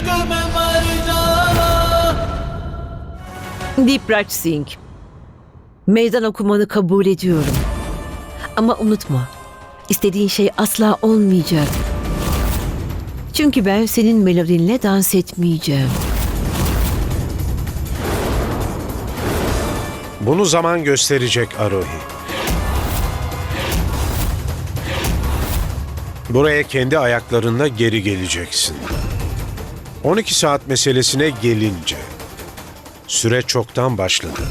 इश्क में मर जावा Dipraj Singh. Meydan okumanı kabul ediyorum. Ama unutma, istediğin şey asla olmayacak. Çünkü ben senin melodinle dans etmeyeceğim. Bunu zaman gösterecek Arohi. Buraya kendi ayaklarınla geri geleceksin. 12 saat meselesine gelince süre çoktan başladı.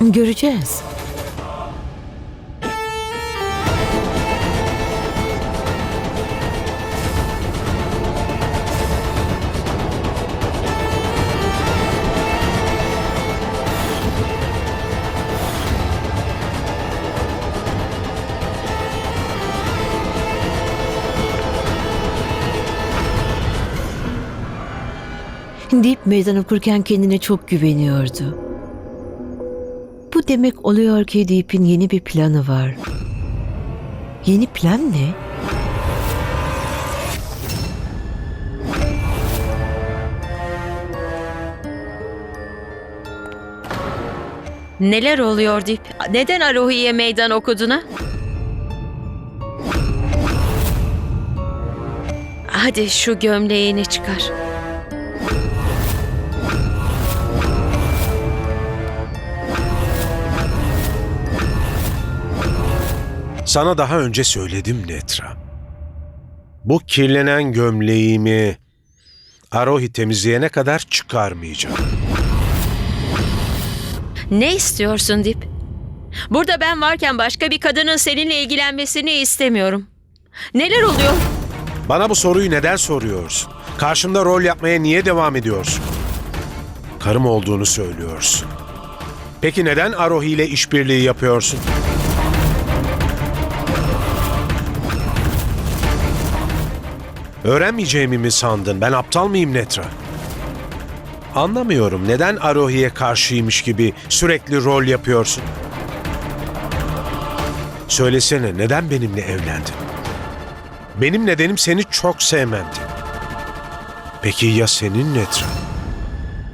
Göreceğiz. Deep meydan okurken kendine çok güveniyordu. Bu demek oluyor ki Deep'in yeni bir planı var. Yeni plan ne? Neler oluyor Dip? Neden Arohi'ye meydan okudun ha? Hadi şu gömleğini çıkar. Sana daha önce söyledim Netra. Bu kirlenen gömleğimi Arohi temizleyene kadar çıkarmayacağım. Ne istiyorsun Dip? Burada ben varken başka bir kadının seninle ilgilenmesini istemiyorum. Neler oluyor? Bana bu soruyu neden soruyorsun? Karşımda rol yapmaya niye devam ediyorsun? Karım olduğunu söylüyorsun. Peki neden Arohi ile işbirliği yapıyorsun? Öğrenmeyeceğimi mi sandın? Ben aptal mıyım Netra? Anlamıyorum. Neden Arohi'ye karşıymış gibi sürekli rol yapıyorsun? Söylesene neden benimle evlendin? Benim nedenim seni çok sevmemdi. Peki ya senin Netra?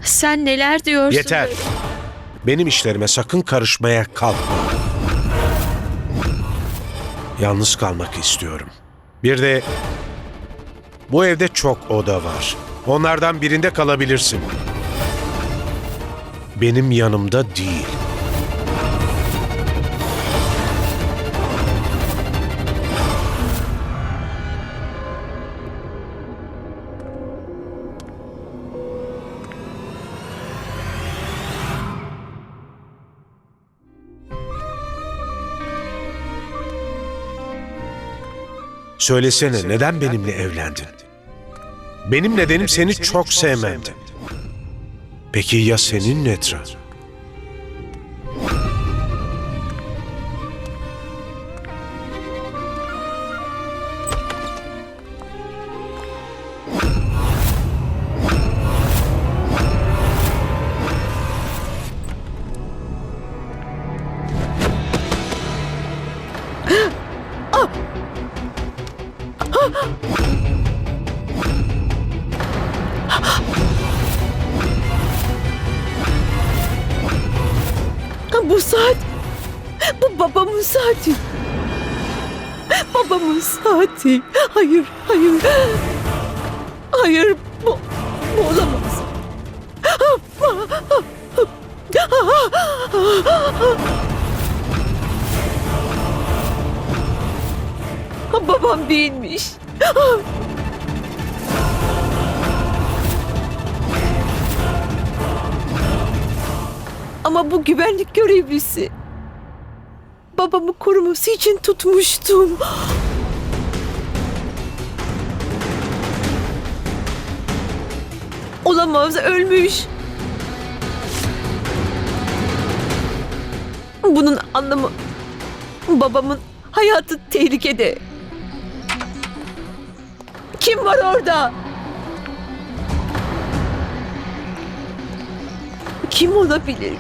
Sen neler diyorsun? Yeter. Benim işlerime sakın karışmaya kalkma. Yalnız kalmak istiyorum. Bir de bu evde çok oda var. Onlardan birinde kalabilirsin. Benim yanımda değil. Söylesene neden benimle evlendin? Benim nedenim seni çok sevmemdi. Peki ya senin Netra? Saati. Hayır, hayır. Hayır, bu, bu olamaz. Babam değilmiş. Ama bu güvenlik görevlisi. Babamı koruması için tutmuştum. Olamaz, ölmüş. Bunun anlamı babamın hayatı tehlikede. Kim var orada? Kim olabilir?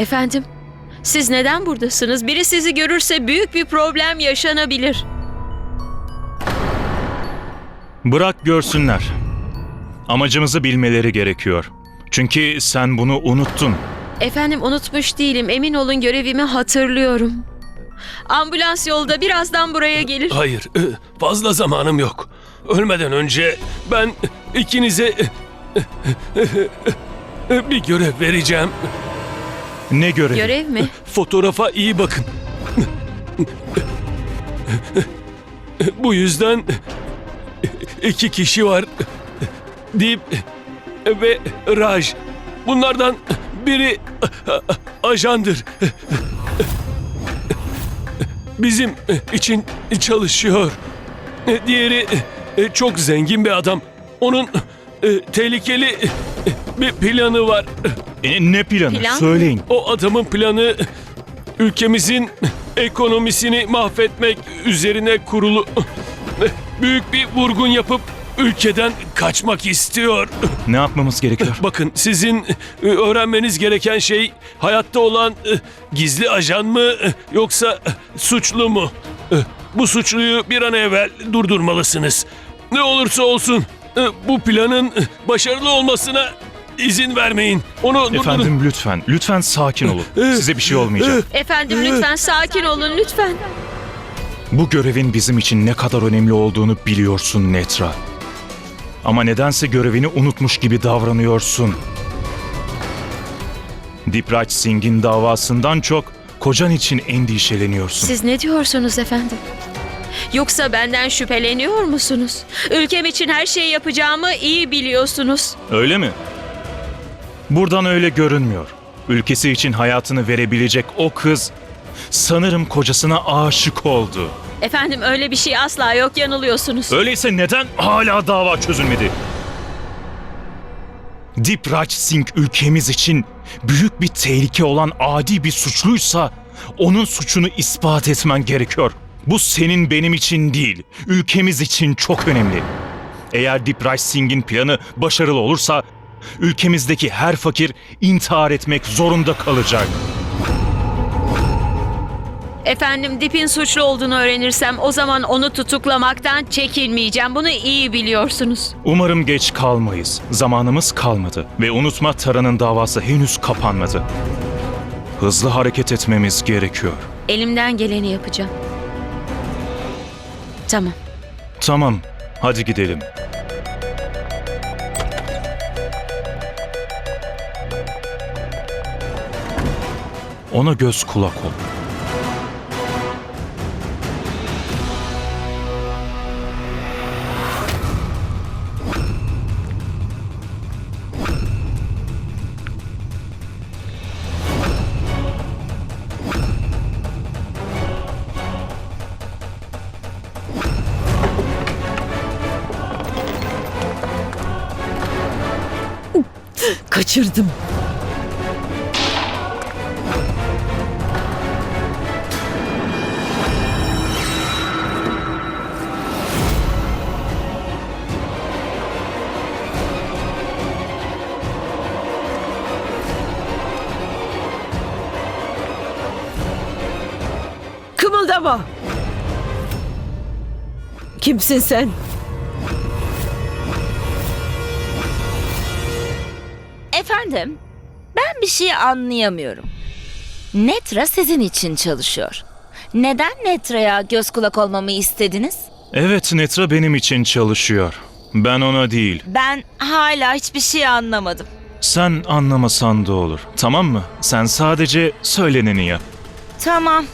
Efendim, siz neden buradasınız? Biri sizi görürse büyük bir problem yaşanabilir. Bırak görsünler. Amacımızı bilmeleri gerekiyor. Çünkü sen bunu unuttun. Efendim unutmuş değilim. Emin olun görevimi hatırlıyorum. Ambulans yolda birazdan buraya gelir. Hayır, fazla zamanım yok. Ölmeden önce ben ikinize bir görev vereceğim. Ne görevi? Görev mi? Fotoğrafa iyi bakın. Bu yüzden iki kişi var. Dip ve Raj. Bunlardan biri ajandır. Bizim için çalışıyor. Diğeri çok zengin bir adam. Onun tehlikeli bir planı var. E, ne planı? Plan? Söyleyin. O adamın planı ülkemizin ekonomisini mahvetmek üzerine kurulu. Büyük bir vurgun yapıp ülkeden kaçmak istiyor. Ne yapmamız gerekiyor? Bakın sizin e, öğrenmeniz gereken şey hayatta olan e, gizli ajan mı e, yoksa suçlu mu? Bu suçluyu bir an evvel durdurmalısınız. Ne olursa olsun bu planın başarılı olmasına izin vermeyin. Onu durdurun. Efendim lütfen, lütfen sakin olun. Size bir şey olmayacak. Efendim lütfen sakin olun lütfen. Bu görevin bizim için ne kadar önemli olduğunu biliyorsun Netra. Ama nedense görevini unutmuş gibi davranıyorsun. Dipraj Singh'in davasından çok kocan için endişeleniyorsun. Siz ne diyorsunuz efendim? Yoksa benden şüpheleniyor musunuz? Ülkem için her şeyi yapacağımı iyi biliyorsunuz. Öyle mi? Buradan öyle görünmüyor. Ülkesi için hayatını verebilecek o kız sanırım kocasına aşık oldu. Efendim öyle bir şey asla yok yanılıyorsunuz. Öyleyse neden hala dava çözülmedi? Dipraj Singh ülkemiz için büyük bir tehlike olan adi bir suçluysa onun suçunu ispat etmen gerekiyor. Bu senin benim için değil, ülkemiz için çok önemli. Eğer Dipraj Singh'in planı başarılı olursa ülkemizdeki her fakir intihar etmek zorunda kalacak. Efendim Dip'in suçlu olduğunu öğrenirsem o zaman onu tutuklamaktan çekinmeyeceğim. Bunu iyi biliyorsunuz. Umarım geç kalmayız. Zamanımız kalmadı ve unutma Tara'nın davası henüz kapanmadı. Hızlı hareket etmemiz gerekiyor. Elimden geleni yapacağım. Tamam. Tamam, hadi gidelim. Ona göz kulak ol. Kaçırdım. Kımıldama. Kimsin sen? Efendim, ben bir şey anlayamıyorum. Netra sizin için çalışıyor. Neden Netra'ya göz kulak olmamı istediniz? Evet, Netra benim için çalışıyor. Ben ona değil. Ben hala hiçbir şey anlamadım. Sen anlamasan da olur. Tamam mı? Sen sadece söyleneni yap. Tamam.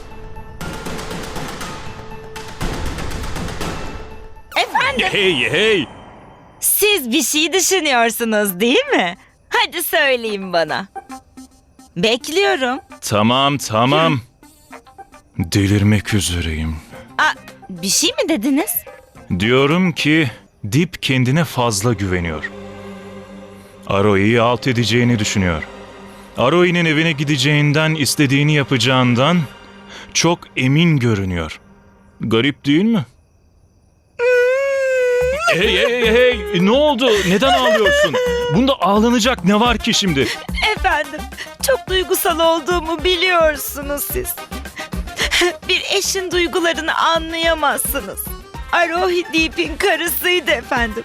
Hey hey! siz bir şey düşünüyorsunuz değil mi? Hadi söyleyin bana. Bekliyorum. Tamam tamam. Delirmek üzereyim. Aa, bir şey mi dediniz? Diyorum ki Dip kendine fazla güveniyor. Aroi'yi alt edeceğini düşünüyor. Aroi'nin evine gideceğinden, istediğini yapacağından çok emin görünüyor. Garip değil mi? Hey hey hey hey ne oldu? Neden ağlıyorsun? Bunda ağlanacak ne var ki şimdi? Efendim, çok duygusal olduğumu biliyorsunuz siz. Bir eşin duygularını anlayamazsınız. Arohi Deep'in karısıydı efendim.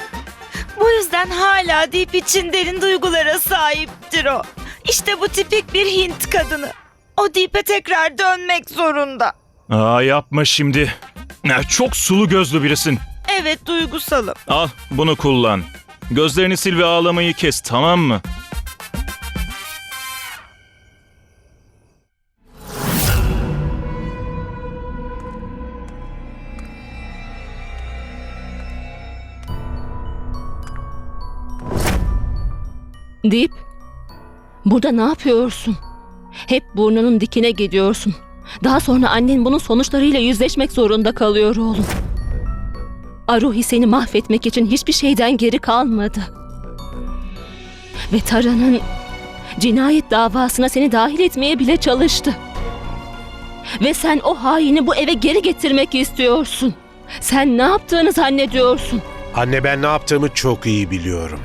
Bu yüzden hala Deep için derin duygulara sahiptir o. İşte bu tipik bir Hint kadını. O Deep'e tekrar dönmek zorunda. Aa yapma şimdi. Ya, çok sulu gözlü birisin. Evet duygusalım. Al bunu kullan. Gözlerini sil ve ağlamayı kes tamam mı? Deyip burada ne yapıyorsun? Hep burnunun dikine gidiyorsun. Daha sonra annen bunun sonuçlarıyla yüzleşmek zorunda kalıyor oğlum. Aruhi seni mahvetmek için hiçbir şeyden geri kalmadı. Ve Tara'nın cinayet davasına seni dahil etmeye bile çalıştı. Ve sen o haini bu eve geri getirmek istiyorsun. Sen ne yaptığını zannediyorsun? Anne ben ne yaptığımı çok iyi biliyorum.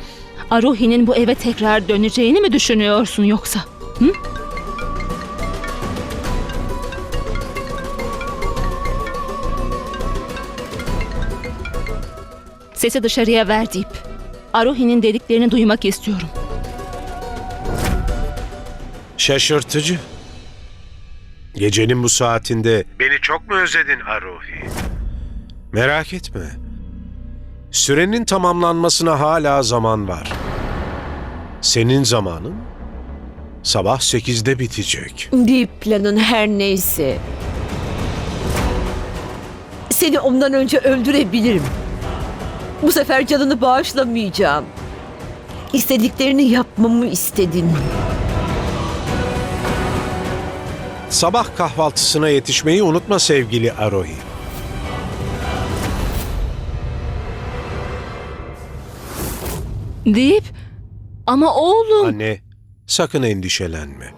Aruhi'nin bu eve tekrar döneceğini mi düşünüyorsun yoksa? Hı? Sesi dışarıya ver deyip Aruhi'nin dediklerini duymak istiyorum. Şaşırtıcı. Gecenin bu saatinde beni çok mu özledin Arohi? Merak etme. Sürenin tamamlanmasına hala zaman var. Senin zamanın sabah 8'de bitecek. Deep planın her neyse. Seni ondan önce öldürebilirim. Bu sefer canını bağışlamayacağım. İstediklerini yapmamı istedin. Sabah kahvaltısına yetişmeyi unutma sevgili Arohi. Deyip ama oğlum Anne, sakın endişelenme.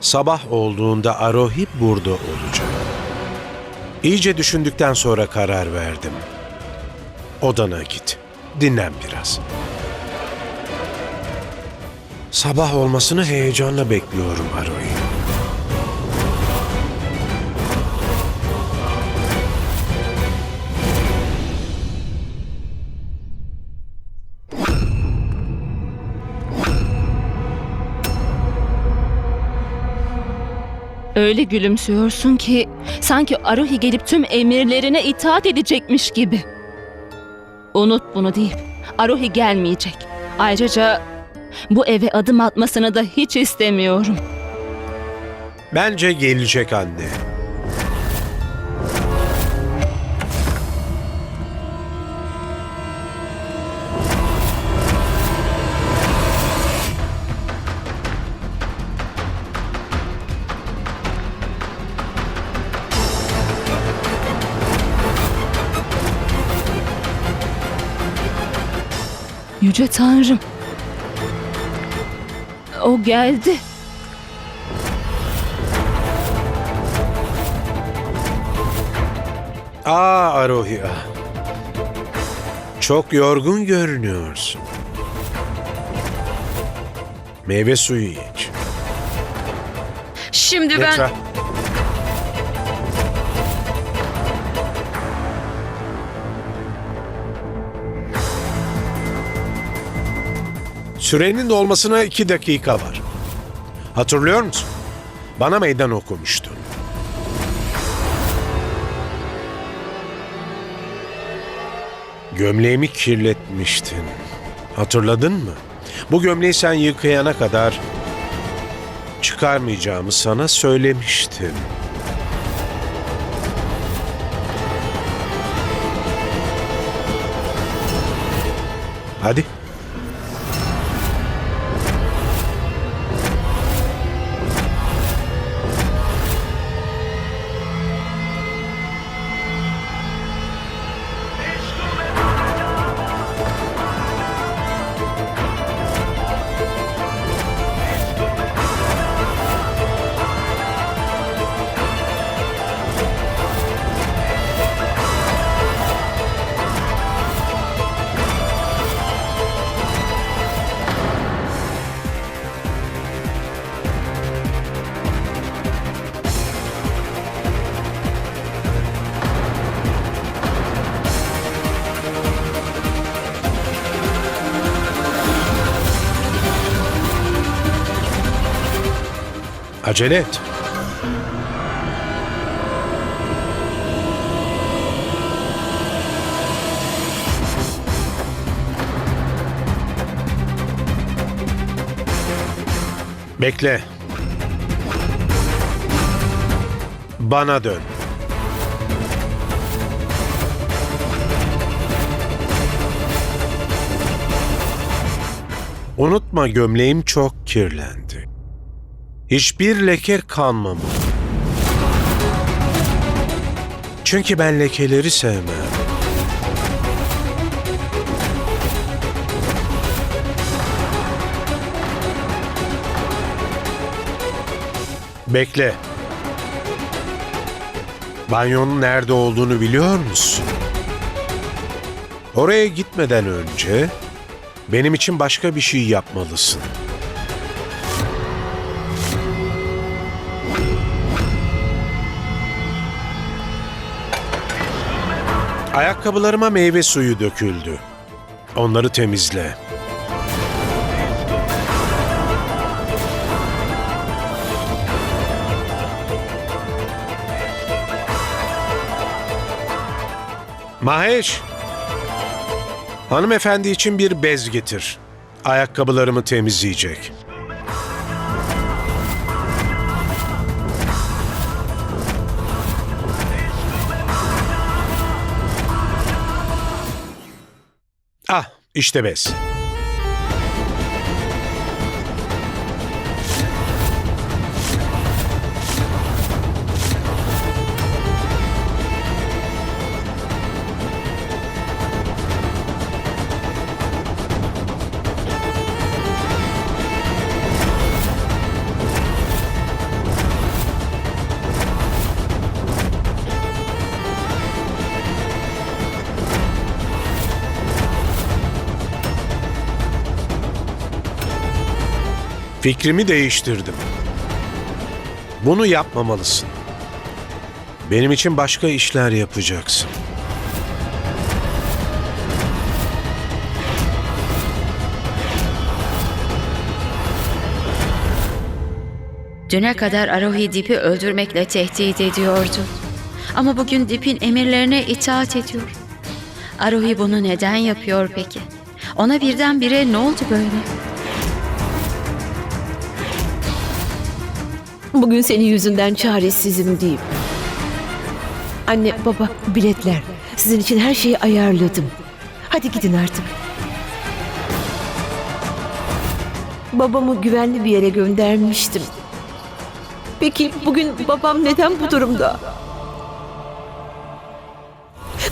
Sabah olduğunda Arohi burada olacak. İyice düşündükten sonra karar verdim. Odana git. Dinlen biraz. Sabah olmasını heyecanla bekliyorum Arohi. öyle gülümsüyorsun ki sanki Aruhi gelip tüm emirlerine itaat edecekmiş gibi. Unut bunu deyip Aruhi gelmeyecek. Ayrıca bu eve adım atmasını da hiç istemiyorum. Bence gelecek anne. Yüce Tanrım. O geldi. Aa ah. Çok yorgun görünüyorsun. Meyve suyu iç. Şimdi ben... Sürenin dolmasına iki dakika var. Hatırlıyor musun? Bana meydan okumuştun. Gömleğimi kirletmiştin. Hatırladın mı? Bu gömleği sen yıkayana kadar çıkarmayacağımı sana söylemiştim. Hadi. Acele et. Bekle. Bana dön. Unutma gömleğim çok kirlendi. Hiçbir leke kalmamalı. Çünkü ben lekeleri sevmem. Bekle. Banyonun nerede olduğunu biliyor musun? Oraya gitmeden önce benim için başka bir şey yapmalısın. Ayakkabılarıma meyve suyu döküldü. Onları temizle. Mahesh. Hanımefendi için bir bez getir. Ayakkabılarımı temizleyecek. İşte bez. Fikrimi değiştirdim. Bunu yapmamalısın. Benim için başka işler yapacaksın. Düne kadar Arohi Dip'i öldürmekle tehdit ediyordu. Ama bugün Dip'in emirlerine itaat ediyor. Arohi bunu neden yapıyor peki? Ona birdenbire ne oldu böyle? Bugün senin yüzünden çaresizim deyip. Anne, baba, biletler. Sizin için her şeyi ayarladım. Hadi gidin artık. Babamı güvenli bir yere göndermiştim. Peki bugün babam neden bu durumda?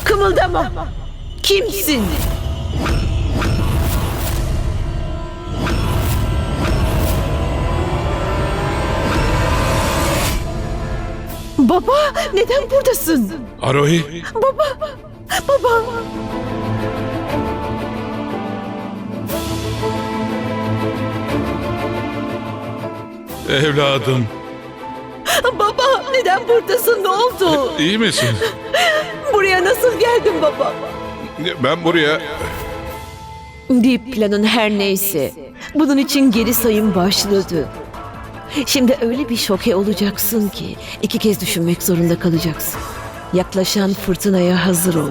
Kımıldama. Kimsin? Baba, neden buradasın? Arohi. Baba. Evladım, Baba, neden buradasın? Ne oldu? iyi misin? Buraya nasıl geldin baba? Ben buraya... Deep planın her neyse. Bunun için geri sayım başladı. Şimdi öyle bir şoke olacaksın ki iki kez düşünmek zorunda kalacaksın. Yaklaşan fırtınaya hazır ol.